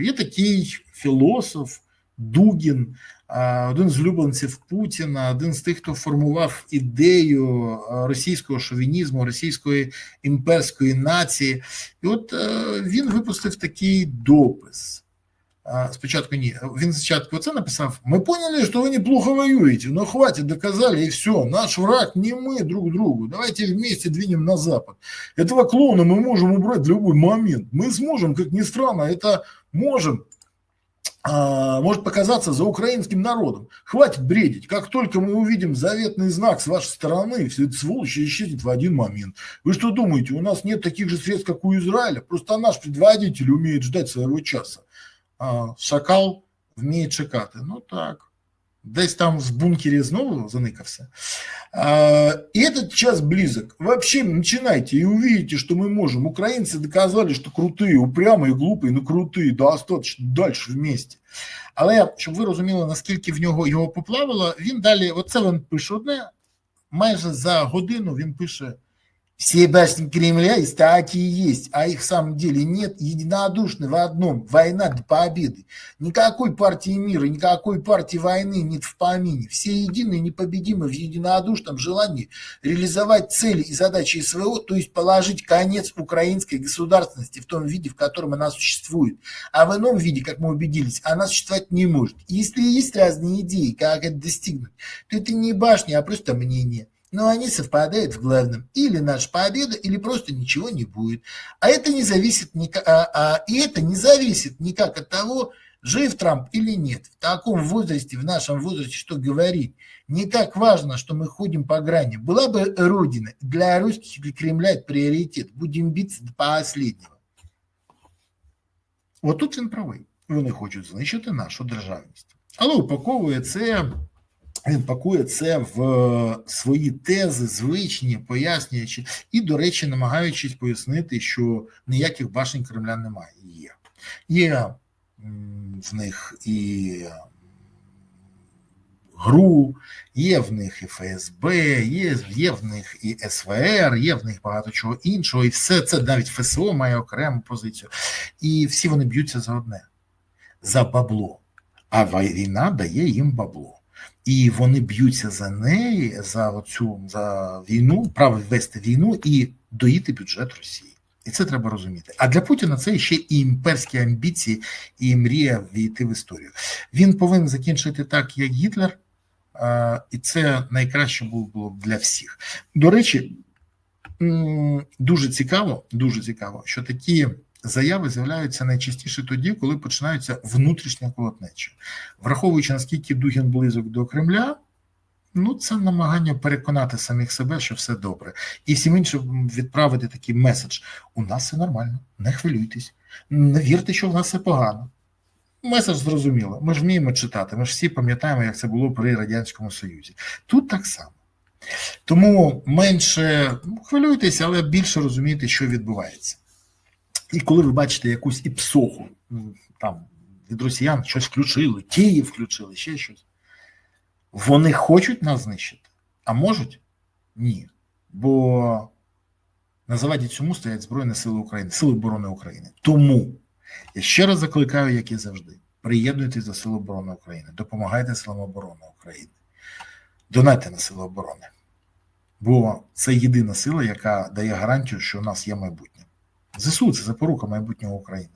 Є такий філософ Дугін, а, один з улюбленців Путіна, один з тих, хто формував ідею а, російського шовінізму, російської імперської нації. І от е, він випустив такий допис. А, Спочатку ні. Він спочатку це написав: Ми поняли, що ви неплохо воюєте, но хватит, доказали, и все. Наш враг не мы друг другу. Давайте вместе двинем на Запад. Этого клоуна мы можем убрать в любой момент. Мы сможем, как ни странно, это можем а, может показаться за украинским народом. Хватит бредить. Как только мы увидим заветный знак с вашей стороны, все это сволочи исчезнет в один момент. Вы что думаете, у нас нет таких же средств, как у Израиля? Просто наш предводитель умеет ждать своего часа. А шакал вміє чекати. Ну так. Десь там в бункере знову заникався. А, и этот час близок. Вообще начинайте и увидите, что мы можем. Украинцы доказали, что крутые, упрямые, глупые, но крутые, достаточно дальше вместе. Але щоб ви розуміли, наскільки в нього його поплавило, він далі, оце він пише одне, майже за годину він пише все башни Кремля и такие есть, а их в самом деле нет, единодушны в одном – война до победы. Никакой партии мира, никакой партии войны нет в помине. Все едины непобедимы в единодушном желании реализовать цели и задачи СВО, то есть положить конец украинской государственности в том виде, в котором она существует. А в ином виде, как мы убедились, она существовать не может. Если есть разные идеи, как это достигнуть, то это не башня, а просто мнение но они совпадают в главном. Или наша победа, или просто ничего не будет. А это не зависит никак, а, а, и это не зависит никак от того, жив Трамп или нет. В таком возрасте, в нашем возрасте, что говорить, не так важно, что мы ходим по грани. Была бы Родина, для русских, для Кремля это приоритет. Будем биться до последнего. От тут він правий. Вони хочуть знищити нашу державність. Але упаковує це він пакує це в свої тези, звичні, пояснюючи, і, до речі, намагаючись пояснити, що ніяких башень Кремля немає. Є. Є в них і ГРУ, є в них і ФСБ, є, є в них і СВР, є в них багато чого іншого, і все це навіть ФСО має окрему позицію. І всі вони б'ються за одне: за бабло. А війна дає їм бабло. І вони б'ються за неї, за оцю за війну, право вести війну і доїти бюджет Росії. І це треба розуміти. А для Путіна це ще і імперські амбіції, і мрія війти в історію. Він повинен закінчити так, як Гітлер, і це найкраще було б для всіх. До речі, дуже цікаво, дуже цікаво, що такі. Заяви з'являються найчастіше тоді, коли починаються внутрішня колотнеча. Враховуючи, наскільки Дугін близок до Кремля, ну це намагання переконати самих себе, що все добре, і всім іншим відправити такий меседж: у нас все нормально, не хвилюйтесь, не вірте, що в нас все погано. Меседж зрозуміло, ми ж вміємо читати, ми ж всі пам'ятаємо, як це було при Радянському Союзі. Тут так само. Тому менше ну, хвилюйтесь, але більше розумієте, що відбувається. І коли ви бачите якусь іпсоху, там від росіян щось включили, Київ включили, ще щось, вони хочуть нас знищити, а можуть? Ні. Бо на заваді цьому стоять Збройні Сили України, Сили оборони України. Тому я ще раз закликаю, як і завжди, приєднуйтесь до Сил оборони України, допомагайте Силам оборони України, донайте на Сили оборони. Бо це єдина сила, яка дає гарантію, що у нас є майбутнє. ЗСУ це запорука майбутнього України.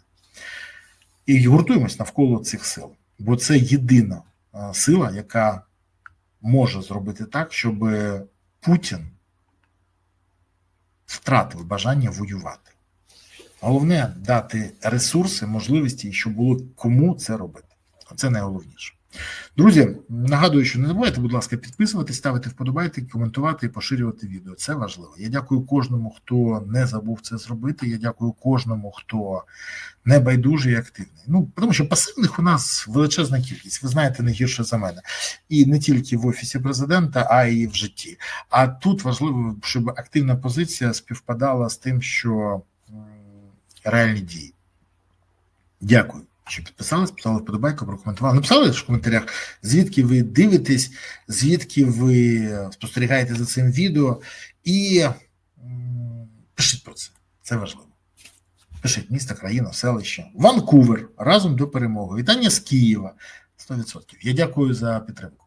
І гуртуємось навколо цих сил, бо це єдина сила, яка може зробити так, щоб Путін втратив бажання воювати. Головне дати ресурси, можливості, щоб було кому це робити. Це найголовніше. Друзі, нагадую, що не забувайте, будь ласка, підписуватись, ставити вподобайки, коментувати і поширювати відео. Це важливо. Я дякую кожному, хто не забув це зробити. Я дякую кожному, хто не байдужий і активний. Ну тому що пасивних у нас величезна кількість. Ви знаєте, не гірше за мене, і не тільки в офісі президента, а й в житті. А тут важливо, щоб активна позиція співпадала з тим, що реальні дії. Дякую що підписались, писали вподобайку, прокоментували. Написали в коментарях, звідки ви дивитесь, звідки ви спостерігаєте за цим відео, і пишіть про це. Це важливо. Пишіть місто, країна, селище. Ванкувер разом до перемоги. Вітання з Києва. 100%. Я дякую за підтримку.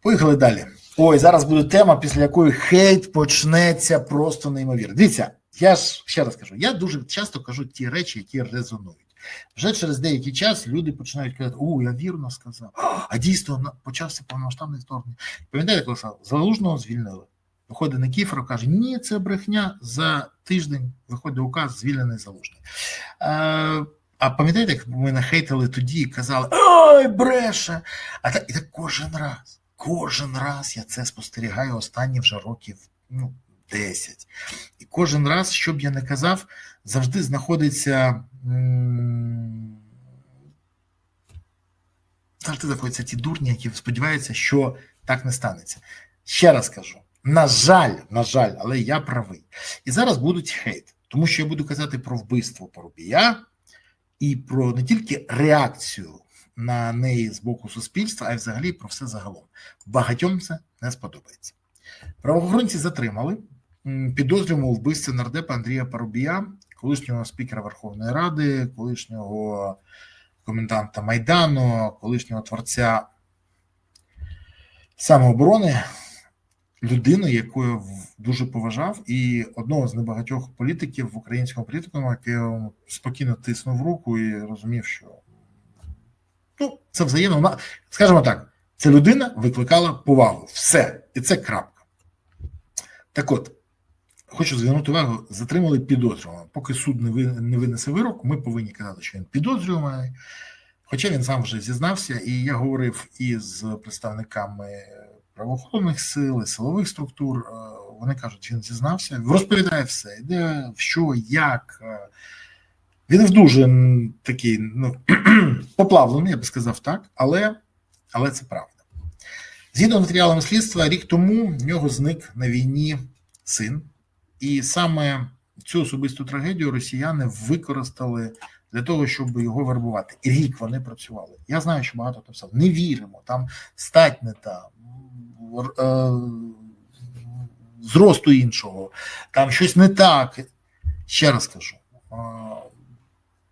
Поїхали далі. Ой, зараз буде тема, після якої хейт почнеться просто неймовірно. Дивіться, я ж ще раз кажу: я дуже часто кажу ті речі, які резонують. Вже через деякий час люди починають казати: О, я вірно сказав. А дійсно почався повномасштабний вторгнення. Пам'ятаєте, коли залужного звільнили. Виходить Никіфоров, каже: Ні, це брехня. За тиждень виходить указ, звільнений залужний. Е, а пам'ятаєте, як ми нахейтили тоді і казали: Ой, бреше! А так, і так кожен раз, кожен раз я це спостерігаю останні вже років ну, 10. І кожен раз, що б я не казав, завжди знаходиться. м, Завжди знаходяться ті дурні, які сподіваються, що так не станеться. Ще раз кажу: на жаль, на жаль, але я правий. І зараз будуть хейт, тому що я буду казати про вбивство Парубія і про не тільки реакцію на неї з боку суспільства, а й взагалі про все загалом. Багатьом це не сподобається. Правоохоронці затримали підозрюваного вбивця нардепа Андрія Парубія, колишнього спікера Верховної Ради, колишнього коменданта Майдану, колишнього творця самооборони, людину, яку я дуже поважав, і одного з небагатьох політиків в українському політикуму, який спокійно тиснув руку і розумів, що ну, це взаємно. Скажімо так, ця людина викликала повагу. Все. І це крапка. Так от, хочу звернути увагу, затримали підозрюваного. Поки суд не, ви, не винесе вирок, ми повинні казати, що він підозрюваний. Хоча він сам вже зізнався, і я говорив із представниками правоохоронних сил, силових структур. е, Вони кажуть, він зізнався, розповідає все, де, що, як. е. Він в дуже такий ну, поплавлений, я би сказав так, але, але це правда. Згідно з матеріалами слідства, рік тому в нього зник на війні син, і саме цю особисту трагедію росіяни використали для того, щоб його вербувати. І рік вони працювали. Я знаю, що багато хто писав. Не віримо, там стать не та, е, зросту іншого, там щось не так. Ще раз кажу. е,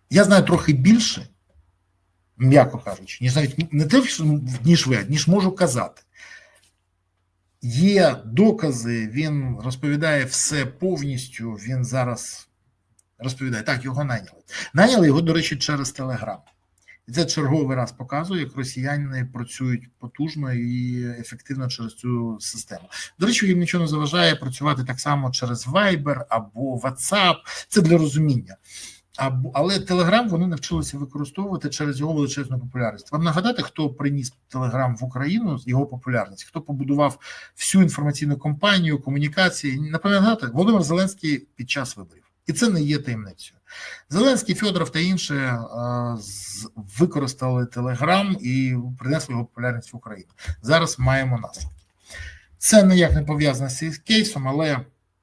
Я знаю трохи більше, м'яко кажучи, ніж навіть не те, ніж ви, ніж можу казати. Є докази, він розповідає все повністю. Він зараз розповідає. Так, його найняли. Найняли його, до речі, через Телеграм. І це черговий раз показує, як росіяни працюють потужно і ефективно через цю систему. До речі, їм нічого не заважає працювати так само через Viber або WhatsApp. Це для розуміння. Але Телеграм вони навчилися використовувати через його величезну популярність. Вам нагадати, хто приніс Телеграм в Україну, його популярність, хто побудував всю інформаційну кампанію, комунікації. Напам'ятати, Володимир Зеленський під час виборів. І це не є таємницею. Зеленський, Федоров та інше е, використали Телеграм і принесли його популярність в Україну. Зараз маємо наслідки. Це ніяк не пов'язано з кейсом, але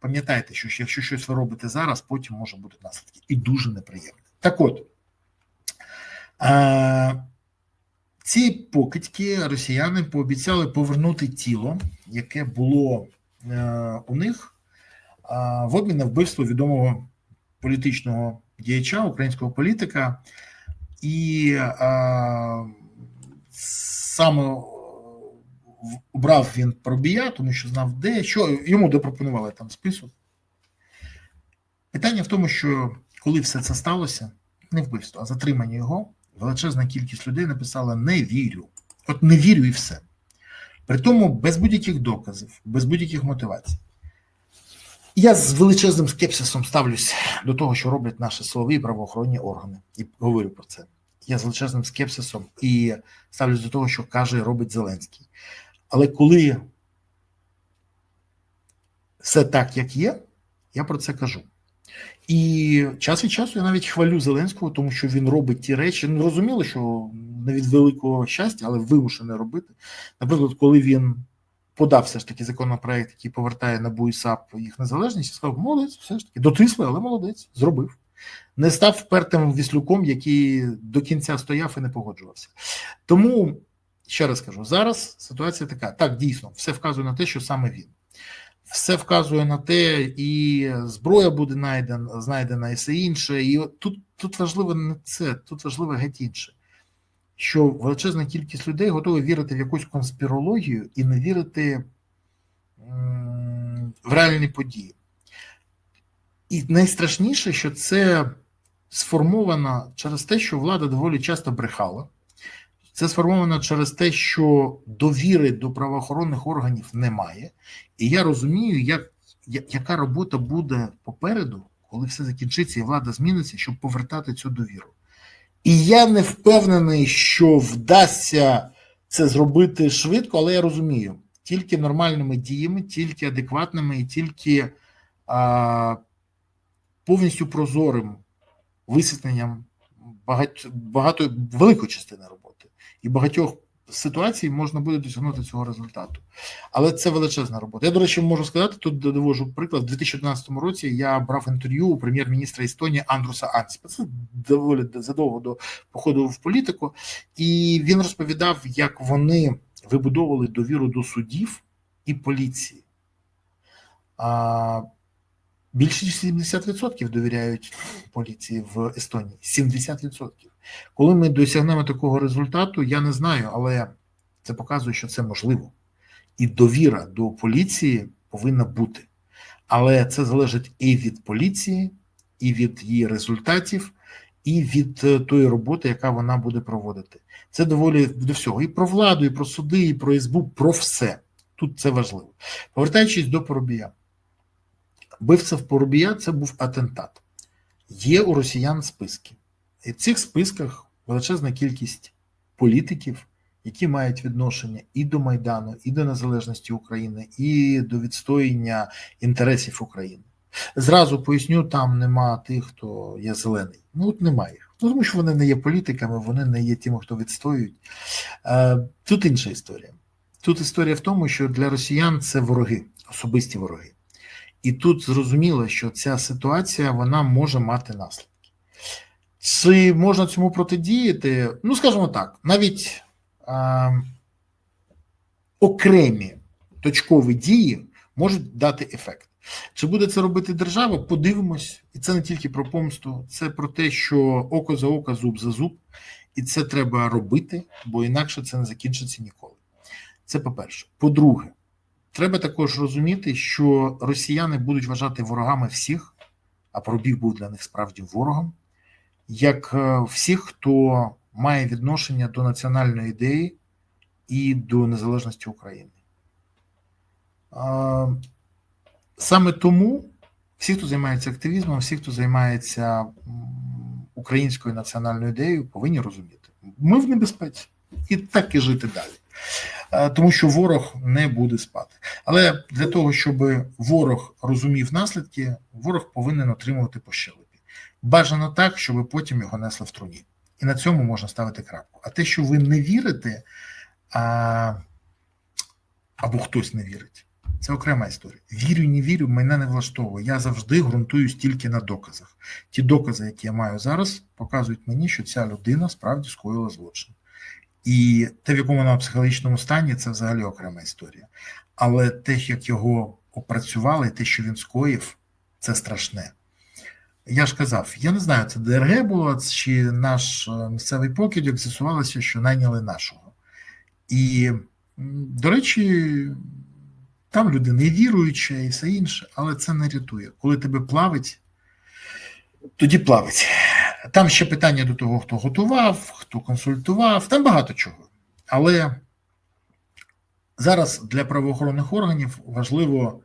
пам'ятайте, що якщо щось ви робите зараз, потім може бути наслідки. І дуже неприємні. Так от. Е, ці покидьки росіяни пообіцяли повернути тіло, яке було е, у них е, в обмін на вбивство відомого політичного діяча, українського політика, і саме обрав він пробія, тому що знав, де що йому допропонували там список. Питання в тому, що коли все це сталося, не вбивство, а затримання його, величезна кількість людей написала не вірю. От не вірю і все. При тому без будь-яких доказів, без будь-яких мотивацій. Я з величезним скепсисом ставлюсь до того, що роблять наші силові і правоохоронні органи, і говорю про це. Я з величезним скепсисом і ставлюсь до того, що каже робить Зеленський. Але коли все так, як є, я про це кажу. І час від часу я навіть хвалю Зеленського, тому що він робить ті речі. Ну, зрозуміло, що не від великого щастя, але вимушене робити. Наприклад, коли він подав все ж таки законопроект, який повертає НАБУ і САП їх незалежність, сказав, молодець, все ж таки, дотисли, але молодець, зробив. Не став впертим віслюком, який до кінця стояв і не погоджувався. Тому ще раз кажу: зараз ситуація така: так, дійсно, все вказує на те, що саме він. все вказує на те, і зброя буде знайдена, знайдена і все інше. І тут, тут важливо не це, тут важливо геть інше. Що величезна кількість людей готові вірити в якусь конспірологію і не вірити в реальні події. І найстрашніше, що це сформовано через те, що влада доволі часто брехала. Це сформовано через те, що довіри до правоохоронних органів немає. І я розумію, як, яка робота буде попереду, коли все закінчиться і влада зміниться, щоб повертати цю довіру. І я не впевнений, що вдасться це зробити швидко, але я розумію, тільки нормальними діями, тільки адекватними і тільки а, повністю прозорим висвітленням багать, багато великої частини роботи і багатьох ситуацій можна буде досягнути цього результату. Але це величезна робота. Я, до речі, можу сказати, тут довожу приклад. У 2011 році я брав інтерв'ю у прем'єр-міністра Естонії Андруса Ансіпа. Це доволі задовго до походу в політику, і він розповідав, як вони вибудовували довіру до судів і поліції. А, більше ніж 70% довіряють поліції в Естонії. 70%. Коли ми досягнемо такого результату, я не знаю, але це показує, що це можливо. І довіра до поліції повинна бути. Але це залежить і від поліції, і від її результатів, і від е, тої роботи, яка вона буде проводити. Це доволі до всього. І про владу, і про суди, і про СБУ, про все. Тут це важливо. Повертаючись до Поробія. В Поробія це був атентат. Є у росіян списки. І в цих списках величезна кількість політиків, які мають відношення і до Майдану, і до незалежності України, і до відстоєння інтересів України. Зразу поясню, там нема тих, хто є зелений. Ну от немає їх. Ну, тому що вони не є політиками, вони не є тими, хто відстоюють. Е, Тут інша історія. Тут історія в тому, що для росіян це вороги, особисті вороги. І тут зрозуміло, що ця ситуація вона може мати наслідки. Чи можна цьому протидіяти? Ну, скажімо так, навіть е, окремі точкові дії можуть дати ефект. Чи буде це робити держава? Подивимось, і це не тільки про помсту, це про те, що око за око, зуб за зуб, і це треба робити, бо інакше це не закінчиться ніколи. Це по-перше. По-друге, треба також розуміти, що росіяни будуть вважати ворогами всіх, а Поробіг був для них справді ворогом, як е, всіх, хто має відношення до національної ідеї і до незалежності України. Саме тому всі, хто займається активізмом, всі, хто займається українською національною ідеєю, повинні розуміти, ми в небезпеці і так і жити далі. Е, Тому що ворог не буде спати. Але для того, щоб ворог розумів наслідки, ворог повинен отримувати по щелепі. Бажано так, щоб потім його несли в труні. І на цьому можна ставити крапку. А те, що ви не вірите, а, або хтось не вірить, це окрема історія. Вірю, не вірю, мене не влаштовує. Я завжди ґрунтуюсь тільки на доказах. Ті докази, які я маю зараз, показують мені, що ця людина справді скоїла злочин. І те, в якому вона в психологічному стані, це взагалі окрема історія. Але те, як його опрацювали, те, що він скоїв, це страшне. Я ж казав, я не знаю, це ДРГ було чи наш е, місцевий покидьок, з'ясувалося, що найняли нашого. І, до речі, там людина і віруюча, і все інше, але це не рятує. Коли тебе плавить, тоді плавить. Там ще питання до того, хто готував, хто консультував, там багато чого. Але зараз для правоохоронних органів важливо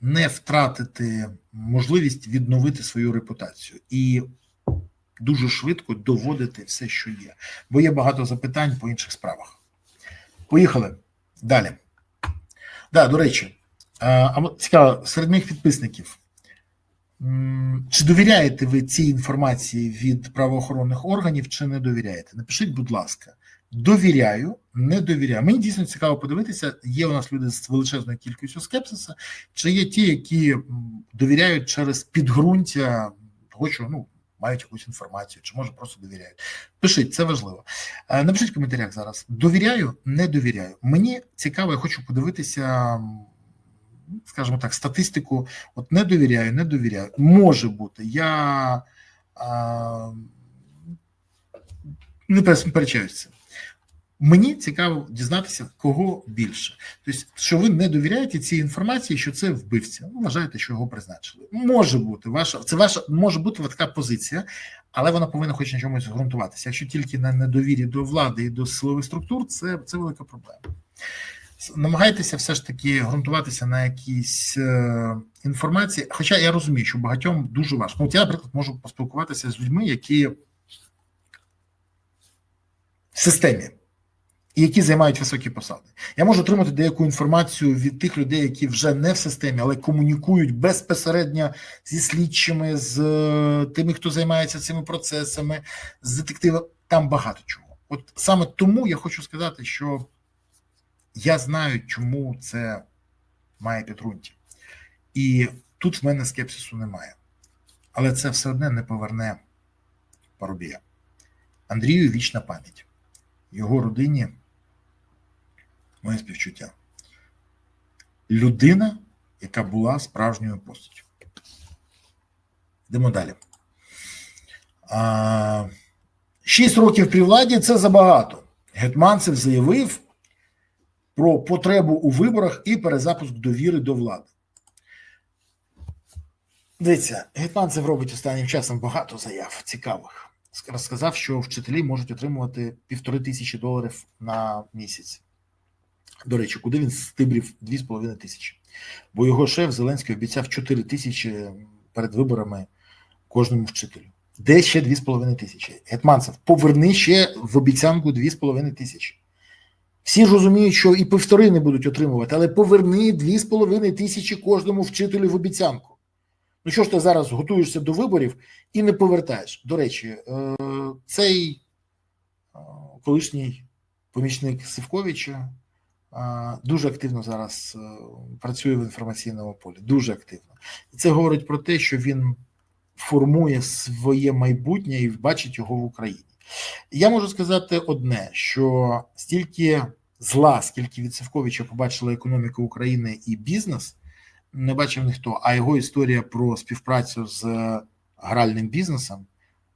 не втратити можливість відновити свою репутацію і дуже швидко доводити все, що є. Бо є багато запитань по інших справах. Поїхали далі. Да, до речі, а, цікаво, серед моїх підписників. Чи довіряєте ви цій інформації від правоохоронних органів, чи не довіряєте? Напишіть, будь ласка, довіряю, не довіряю. Мені дійсно цікаво подивитися, є у нас люди з величезною кількістю скепсиса, чи є ті, які довіряють через підґрунтя того, що ну, мають якусь інформацію, чи може просто довіряють. Пишіть, це важливо. Е, Напишіть в коментарях зараз. Довіряю, не довіряю. Мені цікаво, я хочу подивитися скажімо так, статистику. От не довіряю, не довіряю. Може бути. Я а, не перечаюся. Мені цікаво дізнатися, кого більше. Тобто, що ви не довіряєте цій інформації, що це вбивця. Ну, вважаєте, що його призначили. Може бути ваша це ваша може бути така позиція, але вона повинна хоч на чомусь ґрунтуватися. Якщо тільки на недовірі до влади і до силових структур, це, це велика проблема. Намагайтеся все ж таки ґрунтуватися на якійсь е, інформації. Хоча я розумію, що багатьом дуже важко. От я, наприклад, можу поспілкуватися з людьми, які в системі і які займають високі посади. Я можу отримати деяку інформацію від тих людей, які вже не в системі, але комунікують безпосередньо зі слідчими, з е, тими, хто займається цими процесами, з детективами. Там багато чого. От саме тому я хочу сказати, що я знаю, чому це має підґрунтя. І тут в мене скепсису немає. Але це все одне не поверне Парубія. Андрію вічна пам'ять. Його родині моє співчуття. Людина, яка була справжньою постаттю. Йдемо далі. Шість років при владі це забагато. Гетманцев заявив про потребу у виборах і перезапуск довіри до влади. Дивіться, Гетманцев робить останнім часом багато заяв цікавих. Розказав, що вчителі можуть отримувати півтори тисячі доларів на місяць. До речі, куди він стибрів 2,5 тисячі? Бо його шеф Зеленський обіцяв 4 тисячі перед виборами кожному вчителю. Де ще 2,5 тисячі? Гетманцев, поверни ще в обіцянку 2,5 тисячі. Всі ж розуміють, що і півтори не будуть отримувати, але поверни 2,5 тисячі кожному вчителю в обіцянку. Ну що ж ти зараз готуєшся до виборів і не повертаєш? До речі, цей колишній помічник Сивковича дуже активно зараз працює в інформаційному полі. Дуже активно. І це говорить про те, що він формує своє майбутнє і бачить його в Україні. Я можу сказати одне: що стільки зла, скільки від Сивковича побачила економіка України і бізнес, не бачив ніхто. А його історія про співпрацю з гральним бізнесом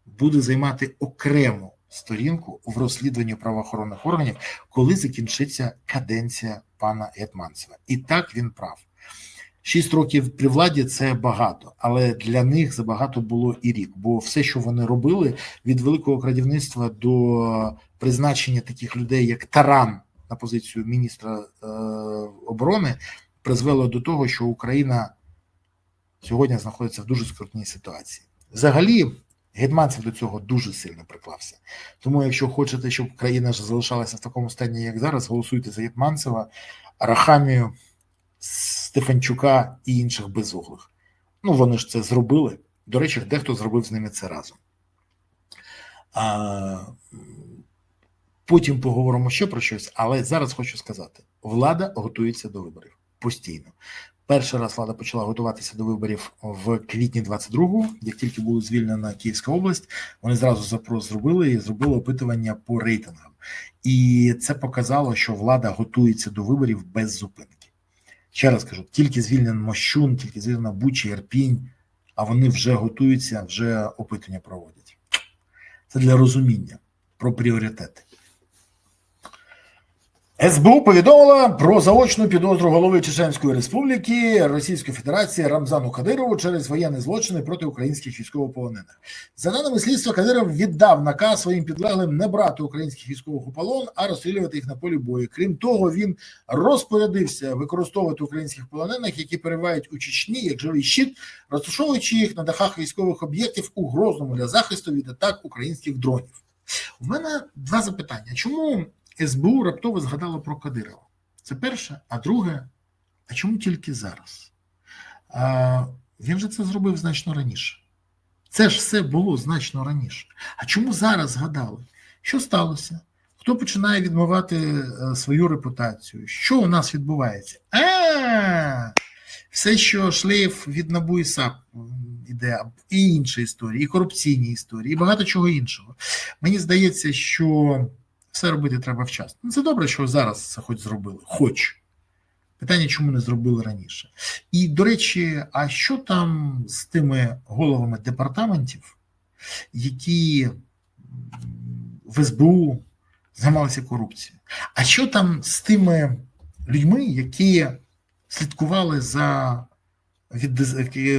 буде займати окрему сторінку в розслідуванні правоохоронних органів, коли закінчиться каденція пана Гетманцева. І так він прав. Шість років при владі це багато, але для них забагато було і рік. Бо все, що вони робили, від великого крадівництва до призначення таких людей, як Таран, на позицію міністра е, оборони, призвело до того, що Україна сьогодні знаходиться в дуже скрутній ситуації. Взагалі, Гетманцев до цього дуже сильно приклався. Тому, якщо хочете, щоб країна ж залишалася в такому стані, як зараз, голосуйте за Гетманцева, Арахамію, Стефанчука і інших безуглих. Ну, вони ж це зробили. До речі, дехто зробив з ними це разом. А, Потім поговоримо ще про щось, але зараз хочу сказати: влада готується до виборів постійно. Перший раз влада почала готуватися до виборів в квітні 22-го, як тільки була звільнена Київська область, вони зразу запрос зробили і зробили опитування по рейтингам, і це показало, що влада готується до виборів без зупинки. Ще раз кажу: тільки звільнен Мощун, тільки звільнена Бучі, Ірпінь, а вони вже готуються, вже опитування проводять. Це для розуміння про пріоритети. СБУ повідомила про заочну підозру голови Чеченської Республіки Російської Федерації Рамзану Кадирову через воєнні злочини проти українських військовополонених. За даними слідства, Кадиров віддав наказ своїм підлеглим не брати українських військових у полон, а розстрілювати їх на полі бою. Крім того, він розпорядився використовувати українських полонених, які перебувають у Чечні як живий щит, розташовуючи їх на дахах військових об'єктів у Грозному для захисту від атак українських дронів. У мене два запитання: чому? СБУ раптово згадала про Кадирова. Це перше. А друге, а чому тільки зараз? А, Він же це зробив значно раніше. Це ж все було значно раніше. А чому зараз згадали? Що сталося? Хто починає відмивати е, свою репутацію? Що у нас відбувається? А, все, що шлейф від НАБУ і САП іде, і інші історії, і корупційні історії, і багато чого іншого. Мені здається, що все робити треба вчасно. Це добре, що зараз це хоч зробили, хоч. Питання, чому не зробили раніше? І, до речі, а що там з тими головами департаментів, які в СБУ займалися корупцією? А що там з тими людьми, які слідкували за від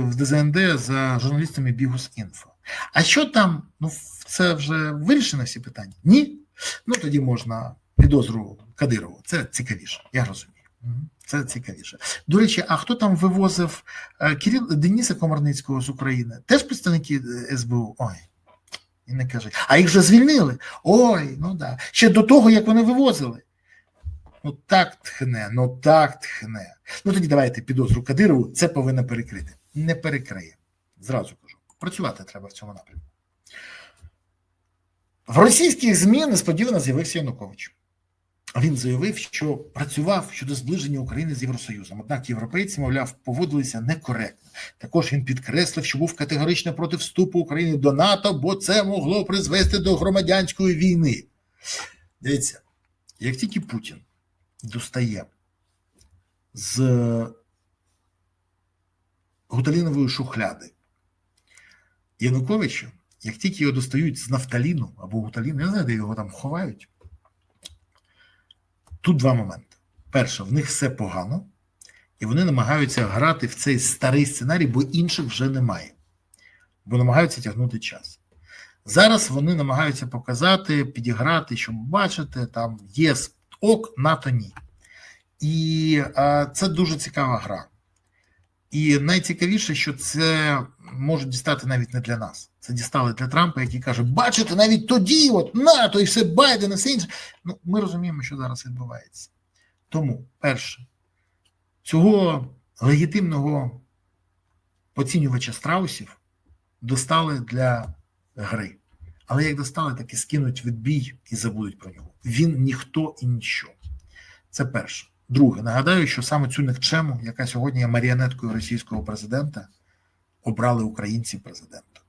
в ДЗНД за журналістами Бігус.Інфо? А що там? Ну, це вже вирішено всі питання? Ні? Ну тоді можна підозру Кадирову. Це цікавіше, я розумію. Це цікавіше. До речі, а хто там вивозив е, Кирил Дениса Комарницького з України? Теж представники е, СБУ? Ой, і не кажи. А їх вже звільнили. Ой, ну да. Ще до того, як вони вивозили. Ну так тхне, ну так тхне. Ну тоді давайте підозру Кадирову, це повинно перекрити. Не перекриє. Зразу кажу. Працювати треба в цьому напрямку. В російських ЗМІ несподівано з'явився Янукович. Він заявив, що працював щодо зближення України з Євросоюзом. Однак європейці, мовляв, поводилися некоректно. Також він підкреслив, що був категорично проти вступу України до НАТО, бо це могло призвести до громадянської війни. Дивіться, як тільки Путін достає з гуталінової шухляди Януковича, як тільки його достають з нафталіну або гуталіну, я не знаю, де його там ховають. Тут два моменти. Перше, в них все погано, і вони намагаються грати в цей старий сценарій, бо інших вже немає. Бо намагаються тягнути час. Зараз вони намагаються показати, підіграти, щоб бачите, там ЄС ок, НАТО ні. І а, це дуже цікава гра. І найцікавіше, що це можуть дістати навіть не для нас. Це дістали для Трампа, який каже: бачите, навіть тоді, от НАТО і все Байден і все інше. Ну, ми розуміємо, що зараз відбувається. Тому, перше, цього легітимного оцінювача страусів достали для гри. Але як достали, так і скинуть відбій і забудуть про нього. Він ніхто і ніщо. Це перше. Друге, нагадаю, що саме цю никчему, яка сьогодні є маріонеткою російського президента, обрали українці президента.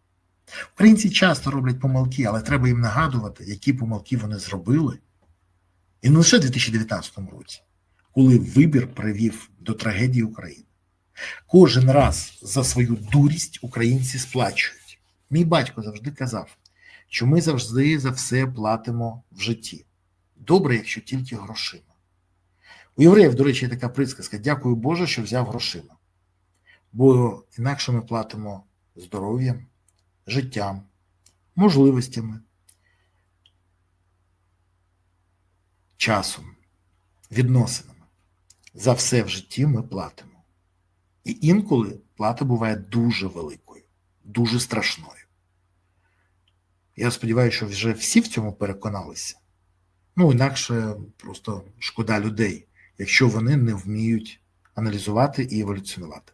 Українці часто роблять помилки, але треба їм нагадувати, які помилки вони зробили. І не лише в 2019 році, коли вибір привів до трагедії України. Кожен раз за свою дурість українці сплачують. Мій батько завжди казав, що ми завжди за все платимо в житті. Добре, якщо тільки грошима. У євреїв, до речі, є така присказка: дякую Боже, що взяв грошима. Бо інакше ми платимо здоров'ям, життям, можливостями, часом, відносинами. За все в житті ми платимо. І інколи плата буває дуже великою, дуже страшною. Я сподіваюся, що вже всі в цьому переконалися. Ну, інакше просто шкода людей, якщо вони не вміють аналізувати і еволюціонувати.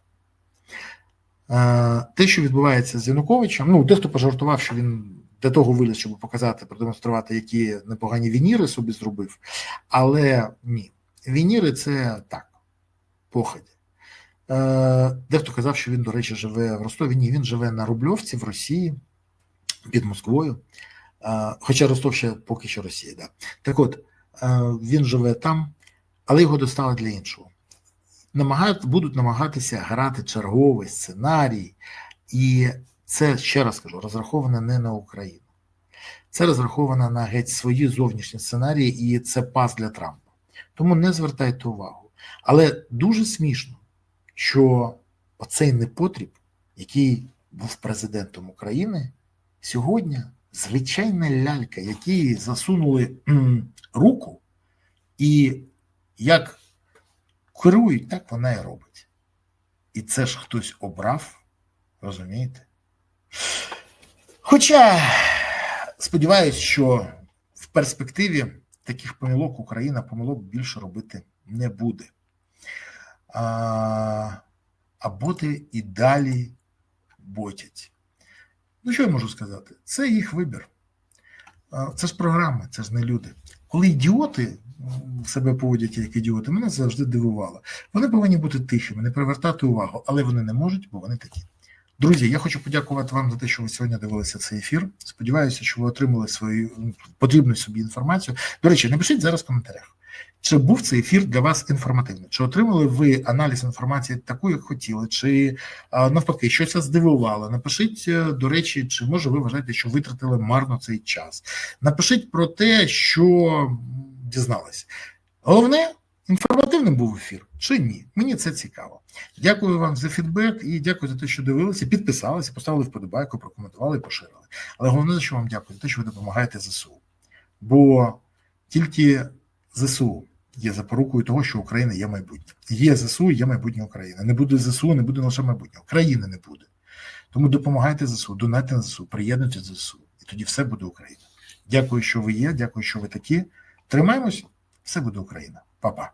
Те, що відбувається з Януковичем, ну, дехто пожартував, що він для того виліз, щоб показати, продемонструвати, які непогані вініри собі зробив. Але ні, вініри це так, поході. Дехто казав, що він, до речі, живе в Ростові. Ні, він живе на Рубльовці в Росії під Москвою. Хоча Ростов ще поки що Росія, да. Так от, він живе там, але його достали для іншого. Намагають, будуть намагатися грати черговий сценарій, і це, ще раз кажу, розраховано не на Україну. Це розраховано на геть свої зовнішні сценарії, і це пас для Трампа. Тому не звертайте увагу. Але дуже смішно, що оцей непотріб, який був президентом України, сьогодні звичайна лялька, якій засунули руку, і як керують, так вона і робить. І це ж хтось обрав, розумієте? Хоча сподіваюся, що в перспективі таких помилок Україна помилок більше робити не буде. А, а боти і далі ботять. Ну, що я можу сказати? Це їх вибір. Це ж програми, це ж не люди. Коли ідіоти себе поводять як ідіоти, мене завжди дивувало. Вони повинні бути тихими, не привертати увагу, але вони не можуть, бо вони такі. Друзі, я хочу подякувати вам за те, що ви сьогодні дивилися цей ефір. Сподіваюся, що ви отримали свою потрібну собі інформацію. До речі, напишіть зараз в коментарях, Чи був цей ефір для вас інформативним? Чи отримали ви аналіз інформації таку, як хотіли, чи навпаки щось вас здивувало? Напишіть, е, до речі, чи може ви вважаєте, що витратили марно цей час? Напишіть про те, що дізналися. Головне, інформативним був ефір чи ні? Мені це цікаво. Дякую вам за фідбек і дякую за те, що дивилися, підписалися, поставили вподобайку, прокоментували і поширили. Але головне, за що вам дякую, за те, що ви допомагаєте ЗСУ. Бо тільки ЗСУ є запорукою того, що Україна є майбутнє. Є ЗСУ, є майбутнє України. Не буде ЗСУ, не буде лише майбутнього. країни не буде. Тому допомагайте ЗСУ, донайте на ЗСУ, приєднуйтесь до ЗСУ. І тоді все буде Україна. Дякую, що ви є. Дякую, що ви такі. Тримаємось, все буде Україна. Па-па.